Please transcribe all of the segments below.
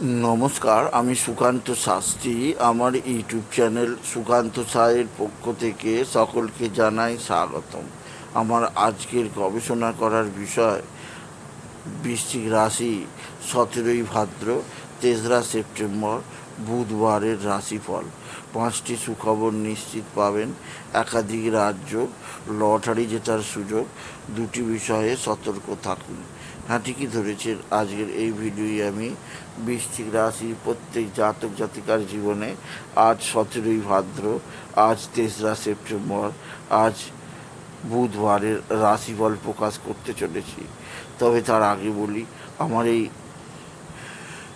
নমস্কার, আমি সুকান্ত শাস্ত্রী। আমার ইউটিউব চ্যানেল সুকান্ত সায়ের পক্ষ থেকে সকলকে জানাই স্বাগতম। আমার আজকের গবেষণা করার বিষয় বৃশ্চিক রাশি সতেরোই ভাদ্র, তেসরা সেপ্টেম্বর, বুধবারের রাশিফল। পাঁচটি সুখবর নিশ্চিত পাবেন। একাধিক রাজ্য, লটারি জেতার সুযোগ। দুটি বিষয়ে সতর্ক থাকুন। হ্যাঁ ঠিকই ধরেছেন। আজকের এই ভিডিওই আমি বৃষ্টিক রাশির প্রত্যেক জাতক জাতিকার জীবনে আজ সতেরোই ভাদ্র, আজ তেসরা সেপ্টেম্বর, আজ বুধবারের রাশিফল প্রকাশ করতে চলেছি। তবে তার আগে বলি, আমার এই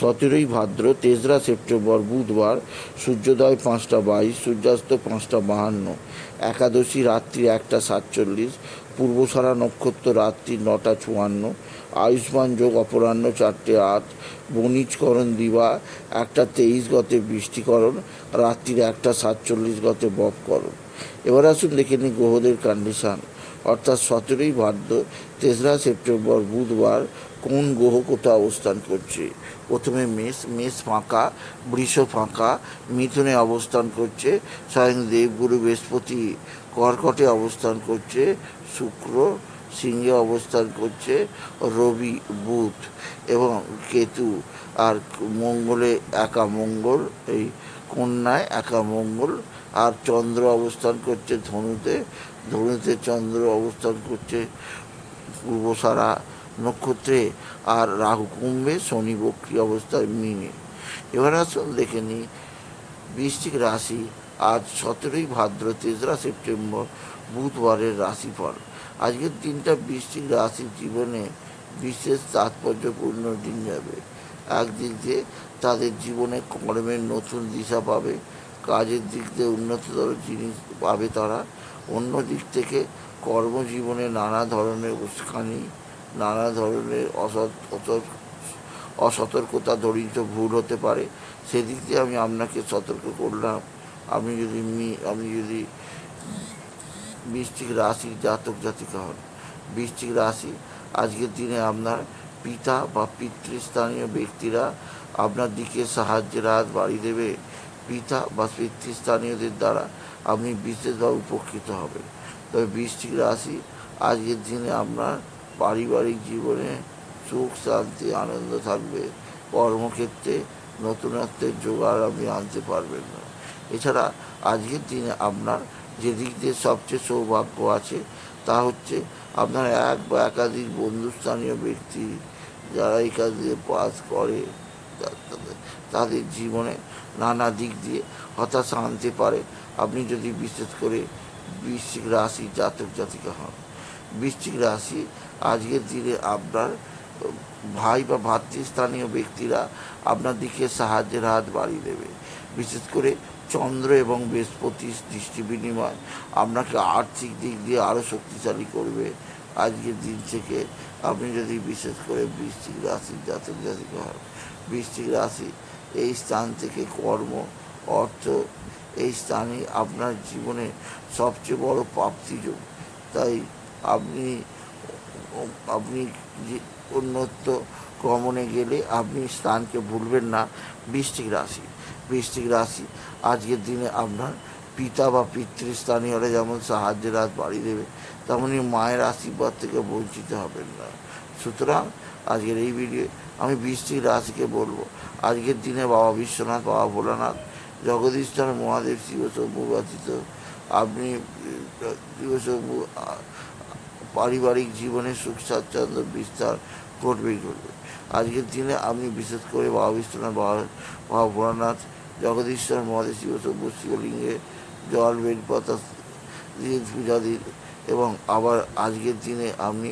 সতেরোই ভাদ্র, তেসরা সেপ্টেম্বর, বুধবার, সূর্যোদয় পাঁচটা বাইশ, সূর্যাস্ত পাঁচটা বাহান্ন, একাদশী রাত্রি একটা সাতচল্লিশ পূর্বসারা নক্ষত্র রাত্রি নটা চুয়ান্ন, আয়ুষ্মান যোগ অপরাহ্ন চারটে আট, বণিজকরণ দিবা একটা তেইশ গতে বৃষ্টিকরণ, রাত্রির একটা সাতচল্লিশ গতে বপকরণ। এবার আসুন দেখে নিই গ্রহদের কন্ডিশান অর্থাৎ সতেরোই ভাদ্র, তেসরা সেপ্টেম্বর, বুধবার কোন গ্রহ কোথাও অবস্থান করছে? প্রথমে মেষ মেষ ফাঁকা, বৃষ ফাঁকা, মিথুনে অবস্থান করছে স্বয়ং দেবগুরু বৃহস্পতি, কর্কটে অবস্থান করছে, শুক্র সিংহে অবস্থান করছে, রবি বুধ এবং কেতু আর মঙ্গলে একা মঙ্গল, এই কন্যায় একা মঙ্গল আর চন্দ্র অবস্থান করছে ধনুতে ধনুতে চন্দ্র অবস্থান করছে, পূর্বসারা নক্ষত্রে আর রাহু কুম্ভে শনি বক্রী অবস্থায় মিনে। এবার আসুন দেখে নিই বৃষ্টিক রাশি আজ সতেরোই ভাদ্র, তেসরা সেপ্টেম্বর, বুধবারের রাশিফল। আজকের দিনটা বৃশ্চিক রাশির জীবনে বিশেষ তাৎপর্যপূর্ণ দিন যাবে। একদিক দিয়ে তাদের জীবনে কর্মের নতুন দিশা পাবে, কাজের দিক দিয়ে উন্নততর জিনিস পাবে তারা। অন্য দিক থেকে কর্মজীবনে নানা ধরনের উস্কানি নানা ধরনের অসৎ অসতর্কতা জড়িত ভুল হতে পারে। সেদিক দিয়ে আমি আপনাকে সতর্ক করলাম। আপনি যদি মি, আপনি যদি বৃশ্চিক রাশি জাতক জাতিকা হন, বৃশ্চিক রাশি আজকের দিনে আপনার পিতা বা পিতৃস্থানীয় ব্যক্তিরা আপনার দিকে সাহায্যের হাত বাড়িয়ে দেবে। পিতা বা পিতৃস্থানীয়দের দ্বারা আপনি বিশেষভাবে উপকৃত হবেন। তবে বৃষ্টিক রাশি আজকের দিনে আপনার পারিবারিক জীবনে সুখ, শান্তি, আনন্দ থাকবে। কর্মক্ষেত্রে নতুনত্বের জোগাড় আপনি আনতে পারবেন না। এছাড়া আজকের দিনে আপনার যে দিক দিয়ে সবচেয়ে সৌভাগ্য আছে, তা হচ্ছে আপনার এক বা একাধিক বন্ধুস্থানীয় ব্যক্তি যারা এই কাজ দিয়ে পাস করে তাদের- জীবনে নানা দিক দিয়ে হতাশা আনতে পারে। আপনি যদি বিশেষ করে বৃশ্চিক রাশি জাতক জাতিকা হন। বৃশ্চিক রাশি। আজকের দিনে আপনার ভাই বা ভাতৃস্থানীয় ব্যক্তিরা আপনার দিকে সাহায্যের হাত বাড়িয়ে দেবে। বিশেষ করে চন্দ্র এবং বৃহস্পতির দৃষ্টি বিনিময় আপনাকে আর্থিক দিক দিয়ে আরও শক্তিশালী করবে। আজকের দিন থেকে আপনি যদি বিশেষ করে বৃশ্চিক রাশি জাতক জাতিকা হন, বৃশ্চিক রাশি এই স্থান থেকে কর্ম, অর্থ, এই স্থানই আপনার জীবনে সবচেয়ে বড় প্রাপ্তিযোগ। তাই আপনি আপনি যে উন্নত গমনে গেলে আপনি স্থানকে ভুলবেন না। বৃষ্টিক রাশি বৃষ্টিক রাশি আজকের দিনে আপনার পিতা বা পিতৃস্থানীয়রা যেমন সাহায্যের হাত বাড়িয়ে দেবে তেমনই মায়ের আশীর্বাদ থেকে বঞ্চিত হবেন না। সুতরাং আজকের এই ভিডিও আমি বৃশ্চিক রাশিকে বলব আজকের দিনে বাবা বিশ্বনাথ বাবা ভোলানাথ জগদীশ্বর মহাদেব শিবশম্ভু ব্যতীত আপনি আহ, পারিবারিক জীবনে সুখ স্বাচ্ছন্দ্য বিস্তার ঘটবেই ঘটবে। আজকের দিনে আপনি বিশেষ করে বাবা বিশ্বনাথ বাবা ভোলানাথ জগদীশ্বর মহাদেব শিবশম্ভু শিবলিঙ্গে জল বেলপাতা পূজা দিন এবং আবার আজকের দিনে আপনি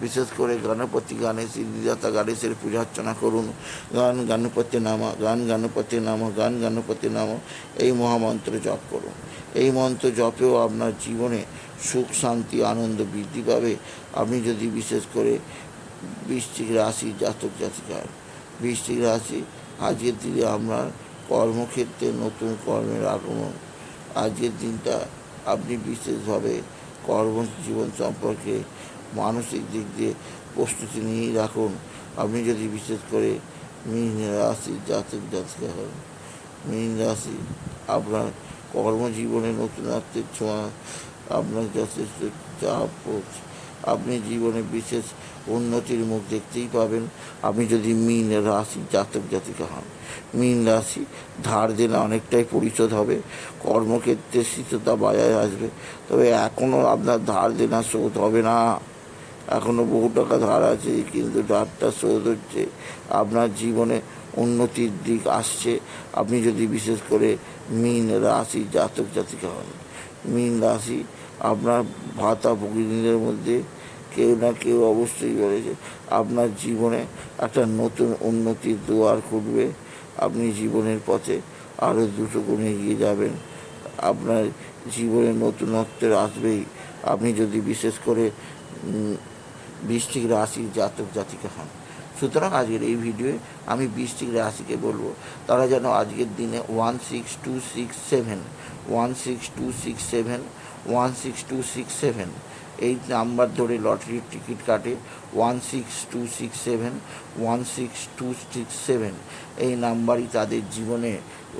বিশেষ করে গণপতি গানে সিদ্ধিদাতা গণেশের পূজা অর্চনা করুন। গান গণপতি নামা, গান গণপতি নামা, গান গণপতি নামা, এই মহামন্ত্র জপ করুন। এই মন্ত্র জপেও আপনার জীবনে সুখ, শান্তি, আনন্দ বৃদ্ধি পাবে। আপনি যদি বিশেষ করে বৃশ্চিক রাশি জাতক জাতিকার, বৃশ্চিক রাশি, আজকের দিনে আপনার কর্মক্ষেত্রে নতুন কর্মের আগমন। আজকের দিনটা আপনি বিশেষভাবে কর্মজীবন সম্পর্কে মানসিক দিক দিয়ে প্রস্তুতি নিয়েই রাখুন। আপনি যদি বিশেষ করে মীন রাশি জাতক জাতিকা হন, মীন রাশি আপনার কর্মজীবনে নতুন নতুনত্বের ছোঁয়া, আপনার যথেষ্ট চাপ পড়ছে। আপনি জীবনে বিশেষ উন্নতির মুখ দেখতেই পাবেন। আপনি যদি মীন রাশি, জাতক জাতিকা হন, মীন রাশি, ধার দেনা অনেকটাই পরিশোধ হবে। কর্মক্ষেত্রে শীততা বজায় আসবে। তবে এখনও আপনার ধার দেনা শোধ হবে না। এখনও বহু টাকা ধার আছে, কিন্তু ধারটা শোধ হচ্ছে। আপনার জীবনে উন্নতির দিক আসছে। আপনি যদি বিশেষ করে মীন রাশি, জাতক জাতিকা হন, মীন রাশি আপনার ভাতা ভগিনীদের মধ্যে কেউ না কেউ অবশ্যই বলেছে আপনার জীবনে একটা নতুন উন্নতির দুয়ার খুলবে আপনি জীবনের পথে আরও দুটো গুণ এগিয়ে যাবেন। আপনার জীবনে নতুনত্বের আসবেই। আপনি যদি বিশেষ করে বৃষ্টিক রাশির জাতক জাতিকা হন। সুতরাং আজকের এই ভিডিওয়ে আমি বৃষ্টিক রাশিকে বলব, তারা যেন আজকের দিনে one six two six seven one six two six seven one six two six seven এই নাম্বার ধরে লটারির টিকিট কাটে one six two six seven one six two six seven এই নাম্বারই তাদের জীবনে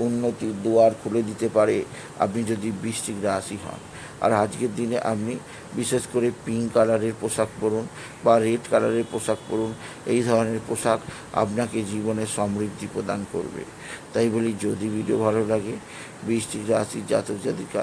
উন্নতির দুয়ার খুলে দিতে পারে, আপনি যদি বৃষ্টিক রাশি হন। আর আজকের দিনে আপনি বিশেষ করে পিঙ্ক কালারের পোশাক পরুন বা রেড কালারের পোশাক পরুন, এই ধরনের পোশাক আপনাকে জীবনে সমৃদ্ধি প্রদান করবে। তাই বলি, যদি ভিডিও ভালো লাগে বৃষ্টিক রাশি জাতক জাতিকা